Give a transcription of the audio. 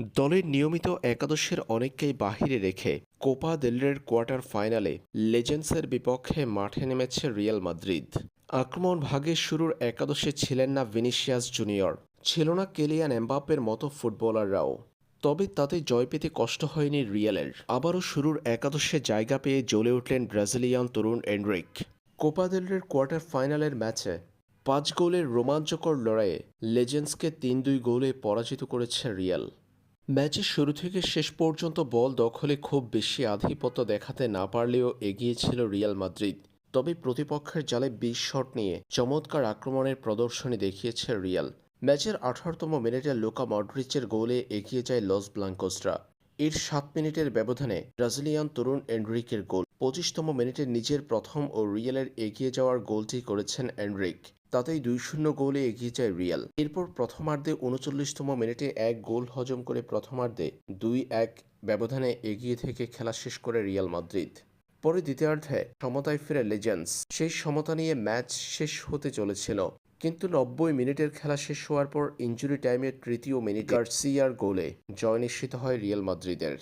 দলের নিয়মিত একাদশের অনেককেই বাহিরে রেখে কোপা দেলরের কোয়ার্টার ফাইনালে লেজেন্ডসের বিপক্ষে মাঠে নেমেছে রিয়াল মাদ্রিদ। আক্রমণ ভাগে শুরুর একাদশে ছিলেন না ভিনিসিয়াস জুনিয়র। ছিল না কেলিয়ান এমবাপ্পের মতো ফুটবলাররাও। তবে তাতে জয় পেতে কষ্ট হয়নি রিয়ালের। আবারও শুরুর একাদশে জায়গা পেয়ে জ্বলে উঠলেন ব্রাজিলিয়ান তরুণ এন্ড্রিক কোপা কোয়ার্টার ফাইনালের ম্যাচে পাঁচ গোলের রোমাঞ্চকর লড়াইয়ে লেজেন্ডসকে তিন দুই গোলে পরাজিত করেছে রিয়াল। ম্যাচের শুরু থেকে শেষ পর্যন্ত বল দখলে খুব বেশি আধিপত্য দেখাতে না পারলেও এগিয়ে ছিল রিয়াল মাদ্রিদ। তবে প্রতিপক্ষের জালে বিশ শট নিয়ে চমৎকার আক্রমণের প্রদর্শনী দেখিয়েছে রিয়াল। ম্যাচের আঠারোতম মিনিটে লোকা মডরিচের গোলে এগিয়ে যায় লস ব্লাঙ্কোসরা। এর সাত মিনিটের ব্যবধানে ব্রাজিলিয়ান তরুণ এন্ড্রিকের গোল। পঁচিশতম মিনিটে নিজের প্রথম ও রিয়ালের এগিয়ে যাওয়ার গোলটি করেছেন এন্ড্রিক তাতেই দুই শূন্য গোলে এগিয়ে যায় রিয়াল। এরপর প্রথমার্ধে উনচল্লিশতম মিনিটে এক গোল হজম করে প্রথমার্ধে দুই এক ব্যবধানে এগিয়ে থেকে খেলা শেষ করে রিয়াল মাদ্রিদ। পরে দ্বিতীয়ার্ধে সমতায় ফিরে লেজেন্ডস। সেই সমতা নিয়ে ম্যাচ শেষ হতে চলেছিল। কিন্তু নব্বই মিনিটের খেলা শেষ হওয়ার পর ইঞ্জুরি টাইমের তৃতীয় মিনিট গার্সিয়ার গোলে জয় নিশ্চিত হয় রিয়াল মাদ্রিদের।